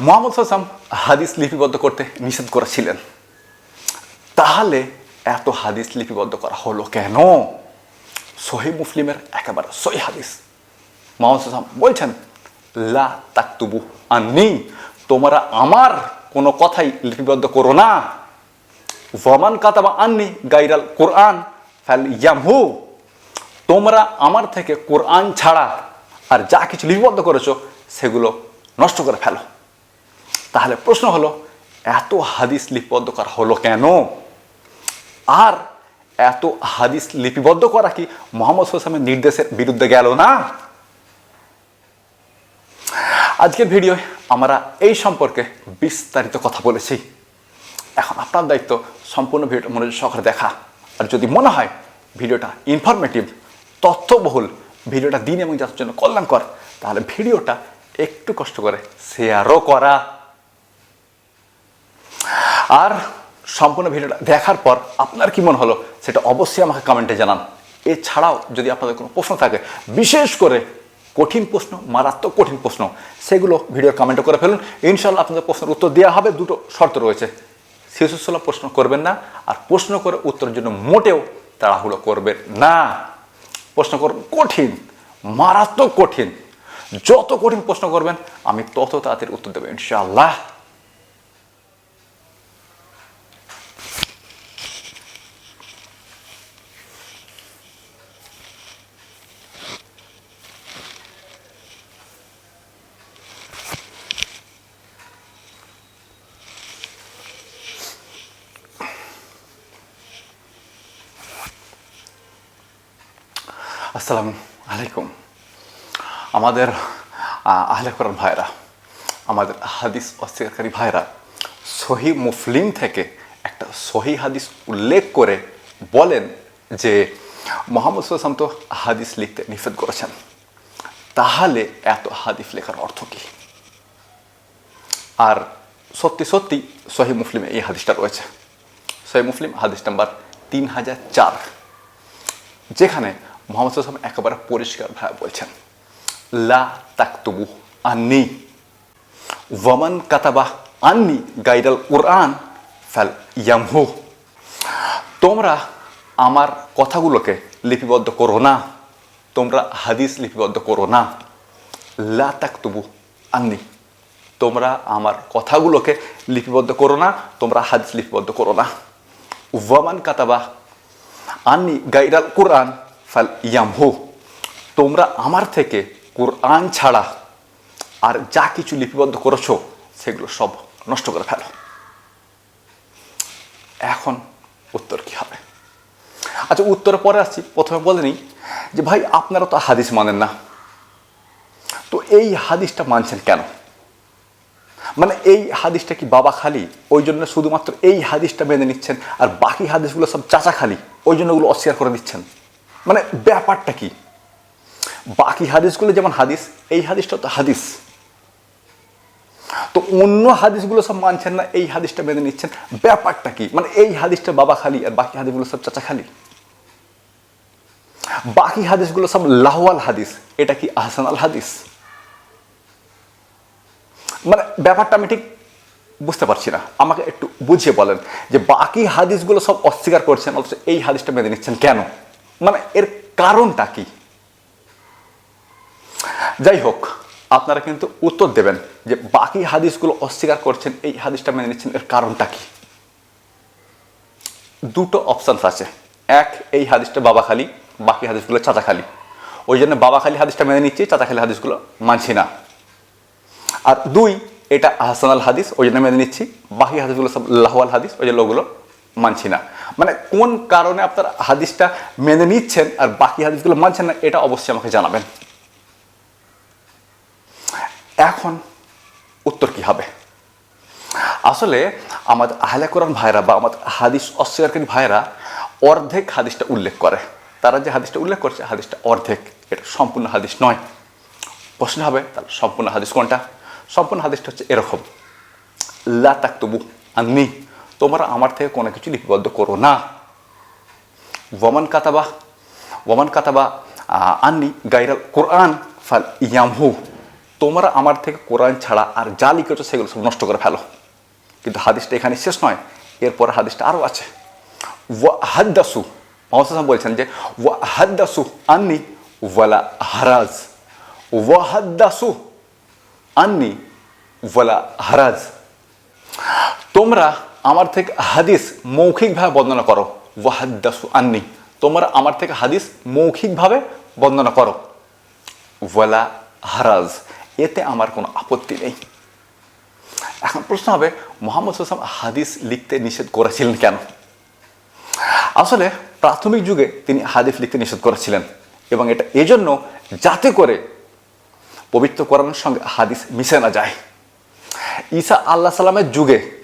মোহাম্মদ হাসাম হাদিস লিপিবদ্ধ করতে নিষেধ করেছিলেন। তাহলে এত হাদিস লিপিবদ্ধ করা হলো কেন? সহি মুসলিমের একেবারে সহি হাদিস। মোহাম্মদ হাসাম বলছেন, লা তাকতুবু আন্নি, তোমরা আমার কোনো কথাই লিপিবদ্ধ করো না। ওয়ামান কাতাবা আন্নি গাইরাল কোরআন ফ্যাল ইয়ামহু তোমরা আমার থেকে কোরআন ছাড়া আর যা কিছু লিপিবদ্ধ করেছ, সেগুলো নষ্ট করে ফেলো। তাহলে প্রশ্ন হলো, এত হাদিস লিপিবদ্ধ করা হলো কেন? আর এত হাদিস লিপিবদ্ধ করা কি মোহাম্মদ হোসামের নির্দেশের বিরুদ্ধে গেল না? আজকের ভিডিওয় আমরা এই সম্পর্কে বিস্তারিত কথা বলেছি। এখন আপনার দায়িত্ব সম্পূর্ণ ভিডিওটা মনোযোগ সহকারে দেখা। আর যদি মনে হয় ভিডিওটা ইনফরমেটিভ তথ্যবহুল, ভিডিওটা দিন এবং যার জন্য কল্যাণকর, তাহলে ভিডিওটা একটু কষ্ট করে শেয়ারও করা। আর সম্পূর্ণ ভিডিওটা দেখার পর আপনার কি মনে হলো? সেটা অবশ্যই আমাকে কমেন্টে জানান। এছাড়াও যদি আপনাদের কোনো প্রশ্ন থাকে, বিশেষ করে কঠিন প্রশ্ন, মারাত্মক কঠিন প্রশ্ন, সেগুলো ভিডিওর কমেন্টে করে ফেলুন। ইনশাল্লাহ আপনাদের প্রশ্নের উত্তর দেওয়া হবে। দুটো শর্ত রয়েছে। শিশুসুলভ প্রশ্ন করবেন না, আর প্রশ্ন করে উত্তরের জন্য মোটেও তাড়াহুড়ো করবেন না। প্রশ্ন করবেন কঠিন, মারাত্মক কঠিন। যত কঠিন প্রশ্ন করবেন, আমি তত তাড়াতাড়ি উত্তর দেবো, ইনশাআল্লাহ। আসসালামু আলাইকুম। আমাদের আহ, আহলে কোরআন ভাইরা আমাদের হাদিস অস্বীকারী ভাইরা সহি মুসলিম থেকে একটা সহি হাদিস উল্লেখ করে বলেন যে মোহাম্মদ সাল্লাম তো হাদিস লিখতে নিষেধ করেছেন। তাহলে এত হাদিস লেখার অর্থ কী? আর সত্যি সত্যি সহি মুসলিমে এই হাদিসটা রয়েছে। সহি মুসলিম হাদিস নাম্বার তিন হাজার চার যেখানে মোহাম্মদ সাল্লাম একেবারে পরিষ্কার ভাবে বলছেন, লা তাকতুবু আন্নি, ওয়ামান কাতাবা আন্নি গাইডাল কোরআন ফ্যাল ইয়ামহু তোমরা আমার কথাগুলোকে লিপিবদ্ধ করো না, তোমরা হাদিস লিপিবদ্ধ করো না। লা তাকতুবু আন্নি, তোমরা আমার কথাগুলোকে লিপিবদ্ধ করো না, তোমরা হাদিস লিপিবদ্ধ করো না। ওয়ামান কাতাবা আন্নি গাইরাল কোরআন ফাল ইয়ামহু, তোমরা আমার থেকে কোরআন ছাড়া আর যা কিছু লিপিবদ্ধ করেছ, সেগুলো সব নষ্ট করে ফেলো। এখন উত্তর কি হবে? আচ্ছা উত্তরে পরে আসছি। প্রথমে বলে নিই যে, ভাই, আপনারা তো হাদিস মানেন না। তো এই হাদিসটা মানছেন কেন? মানে এই হাদিসটা কি বাবা খালি? ওই জন্য শুধুমাত্র এই হাদিসটা মেনে নিচ্ছেন, আর বাকি হাদিসগুলো সব চাচা খালি? ওই জন্য ওগুলো অস্বীকার করে দিচ্ছেন। মানে ব্যাপারটা কি? বাকি হাদিসগুলো যেমন হাদিস, এই হাদিসটা তো হাদিস। তো অন্য হাদিসগুলো সব মানছেন না, এই হাদিসটা মেনে নিচ্ছেন। ব্যাপারটা কি? মানে এই হাদিসটা বাবা খালি আর বাকি হাদিসগুলো সব চাচা খালি। বাকি হাদিসগুলো সব লাহওয়াল হাদিস, এটা কি আহসান আল হাদিস? মানে ব্যাপারটা আমি ঠিক বুঝতে পারছি না। আমাকে একটু বুঝিয়ে বলেন যে বাকি হাদিসগুলো সব অস্বীকার করছেন, অথচ এই হাদিসটা মেনে নিচ্ছেন কেন? মানে এর কারণটা কি? যাই হোক, আপনারা কিন্তু উত্তর দেবেন যে বাকি হাদিসগুলো অস্বীকার করছেন, এই হাদিসটা মেনে নিচ্ছেন, এর কারণটা কি? দুটো অপশানস আছে। এক, এই হাদিসটা বাবা খালি, বাকি হাদিসগুলো চাচা খালি। ওই জন্য বাবা খালি হাদিসটা মেনে নিচ্ছি, চাচা খালি হাদিসগুলো মানছি না। আর দুই, এটা আহসানাল হাদিস, ওই জন্য মেনে নিচ্ছি, বাকি হাদিসগুলো সব লাহওয়াল হাদিস, ওই জন্য ওগুলো মানছি না। মানে কোন কারণে আপনার হাদিসটা মেনে নিচ্ছেন আর বাকি হাদিসগুলো মানছেন না, এটা অবশ্যই আমাকে জানাবেন। এখন উত্তর কি হবে? আসলে আমাদের আহলে কোরআন ভাইরা বা আমাদের হাদিস অস্বীকারী ভাইরা অর্ধেক হাদিসটা উল্লেখ করে। তারা যে হাদিসটা উল্লেখ করছে, হাদিসটা অর্ধেক। এটা সম্পূর্ণ হাদিস নয়। প্রশ্ন হবে, তাহলে সম্পূর্ণ হাদিস কোনটা? সম্পূর্ণ হাদিসটা হচ্ছে এরকম। লা তাকতুবু আন্নি। তোমরা আমার থেকে কোনো কিছু লিপিবদ্ধ করো না। ওয়ামান কাতাবা ওয়ামান কাতাবা আন্নি গাইরাল কোরআন, ফাল ইয়ামহু। তোমরা আমার থেকে কোরআন ছাড়া আর যা লিখেছো সেগুলো সব নষ্ট করে ফেলো। কিন্তু হাদিসটা এখানে শেষ নয়, এরপর হাদিসটা আরও আছে। ওয়া হাদ্দাসু সাল্লাম বলছেন যে, ওয়া হাদ্দাসু আন্নি ওয়ালা হারাজ। ওয়া হাদ্দাসু আন্নি ওয়ালা হারাজ। তোমরা আমার থেকে হাদিস মৌখিকভাবে বর্ণনা করো। ওয়াহাদ্দাসু আন্নি। তোমরা আমার থেকে হাদিস মৌখিকভাবে বর্ণনা করো। ওয়ালা হারাজ। এতে আমার কোনো আপত্তি নেই। এখন প্রশ্ন হবে, মোহাম্মদ সাল্লাম হাদিস লিখতে নিষেধ করেছিলেন কেন? আসলে প্রাথমিক যুগে তিনি হাদিস লিখতে নিষেধ করেছিলেন এবং এটা এজন্য যাতে করে পবিত্র কোরআনের সঙ্গে হাদিস মিশে না যায়। ঈসা আল্লাহ সাল্লামের যুগে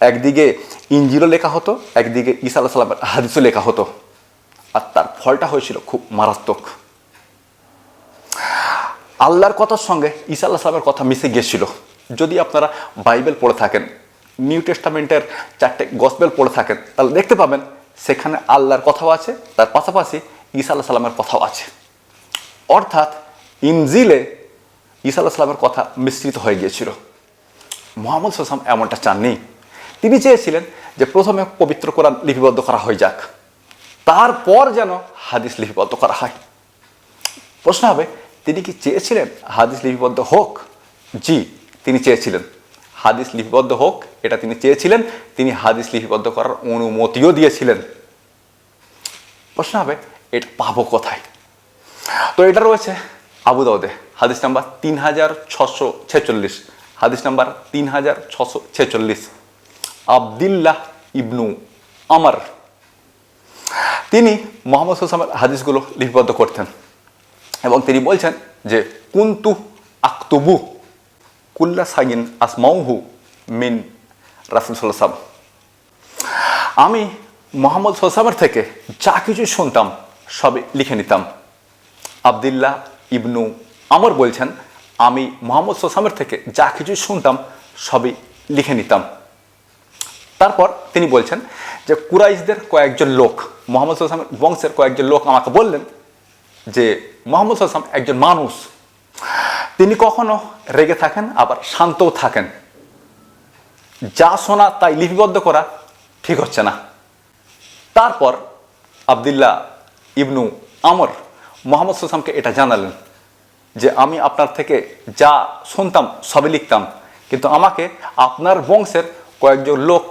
একদিকে ইঞ্জিলও লেখা হতো, একদিকে ঈসা আল্লাহ সাল্লামের হাদিসও লেখা হতো। আর তার ফলটা হয়েছিল খুব মারাত্মক। আল্লাহর কথার সঙ্গে ঈসা আল্লাহ সাল্লামের কথা মিশে গিয়েছিল। যদি আপনারা বাইবেল পড়ে থাকেন, নিউ টেস্টামেন্টের চারটে গসবেল পড়ে থাকেন, তাহলে দেখতে পাবেন সেখানে আল্লাহর কথাও আছে, তার পাশাপাশি ঈসা আল্লাহ সাল্লামের কথাও আছে। অর্থাৎ ইনজিলে ঈসা আল্লাহ সাল্লামের কথা মিশ্রিত হয়ে গিয়েছিল। মোহাম্মদ সাল্লাম এমনটা চাননি। তিনি চেয়েছিলেন যে প্রথমে পবিত্র কোরআন লিপিবদ্ধ করা হয়ে যাক, তারপর যেন হাদিস লিপিবদ্ধ করা হয়। প্রশ্ন হবে, তিনি কি চেয়েছিলেন হাদিস লিপিবদ্ধ হোক? জি, তিনি চেয়েছিলেন। হাদিস লিপিবদ্ধ হোক, এটা তিনি চেয়েছিলেন, তিনি হাদিস লিপিবদ্ধ করার অনুমতিও দিয়েছিলেন। প্রশ্ন হবে, এটা পাবো কোথায়? তো এটা রয়েছে আবু দাউদে, হাদিস নাম্বার তিন হাজার ছশো ছেচল্লিশ। হাদিস নাম্বার তিন হাজার ছশো ছেচল্লিশ। আবদুল্লাহ ইবনু আমর। তিনি মোহাম্মদ হোসামের হাদিসগুলো লিপিবদ্ধ করতেন এবং তিনি বলছেন যে, কুন্তু আক্তুবু কুল্লা সাগিন আসমাউহু মিন রাসুল সাল্লাম আমি মোহাম্মদ হোসামের থেকে যা কিছু শুনতাম সবই লিখে নিতাম। আবদুল্লাহ ইবনু আমর বলছেন, আমি মোহাম্মদ সোসামের থেকে যা কিছু শুনতাম সবই লিখে নিতাম। তারপর তিনি বলছেন যে কুরাইশদের কয়েকজন লোক, মোহাম্মদ সোসামের বংশের কয়েকজন লোক আমাকে বললেন যে মোহাম্মদ সোসাম একজন মানুষ। তিনি কখনো রেগে থাকেন, আবার শান্তও থাকেন। যা শোনা, তাই লিপিবদ্ধ করা ঠিক হচ্ছে না। তারপর আবদুল্লাহ ইবনু আমর মোহাম্মদ সুসামকে এটা জানালেন যে আমি আপনার থেকে যা শুনতাম, সবই লিখতাম, কিন্তু আমাকে আপনার বংশের কয়েকজন লোক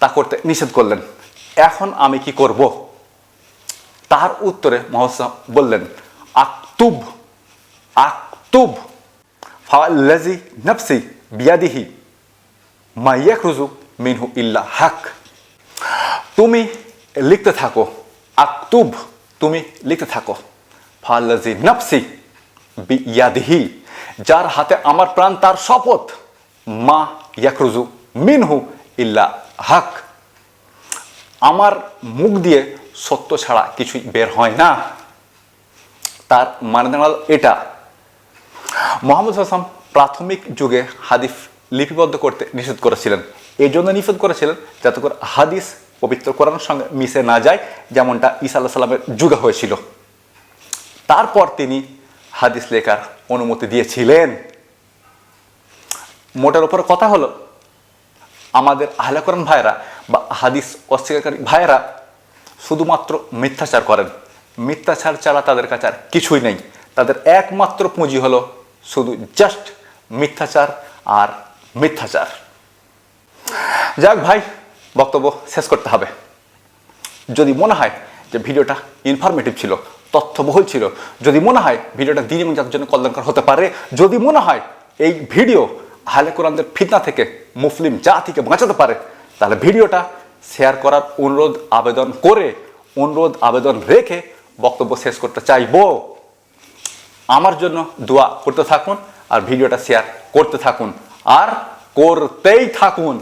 তা করতে নিষেধ করলেন। এখন আমি কি করব? তার উত্তরে সাল্লাম বললেন, আক্তুব আক্তুব ফাওয়াল্লাজি নফসি বিয়াদিহি মাইয়াক রুজু মিনহু ইল্লা হাক। তুমি লিখতে থাকো, আক্তুব, তুমি লিখতে থাকো ফাল্লাজি নফসি বিয়াদিহি, যার হাতে আমার প্রাণ, তার শপথ, মা ইয়াকরুজু মিনহু ইল্লা হাক। আমার মুখ দিয়ে সত্য ছাড়া কিছুই বের হয় না। তার মানে দাঁড়াল এটা। মোহাম্মদ হাসান প্রাথমিক যুগে হাদিস লিপিবদ্ধ করতে নিষেধ করেছিলেন। এই জন্য নিষেধ করেছিলেন যাতে করে হাদিস পবিত্র কোরআনের সঙ্গে মিশে না যায়, যেমনটা ঈসা আল্লাহ সাল্লামের যুগে হয়েছিল। তারপর তিনি হাদিস লেখার অনুমতি দিয়েছিলেন। মোটার ওপর কথা হলো আমাদের আহলে কোরআন ভাইরা বা হাদিস অস্বীকারী ভাইয়েরা শুধুমাত্র মিথ্যাচার করেন। মিথ্যাচার ছাড়া তাদের কাছে আর কিছুই নেই। তাদের একমাত্র পুঁজি হলো শুধু জাস্ট মিথ্যাচার আর মিথ্যাচার। যাক ভাই, বক্তব্য শেষ করতে হবে। যদি মনে হয় যে ভিডিওটা ইনফরমেটিভ ছিল, তথ্যবহুল ছিল, যদি মনে হয় ভিডিওটা দিন এবং যার জন্য কল্যাণকর হতে পারে, যদি মনে হয় এই ভিডিও আহলে কোরআনদের ফিতনা থেকে মুসলিম জাতিকে বাঁচাতে পারে, তাহলে ভিডিওটা শেয়ার করার অনুরোধ, আবেদন করে, অনুরোধ, আবেদন রেখে বক্তব্য শেষ করতে চাইব। আমার জন্য দোয়া করতে থাকুন আর ভিডিওটা শেয়ার করতে থাকুন আর করতেই থাকুন।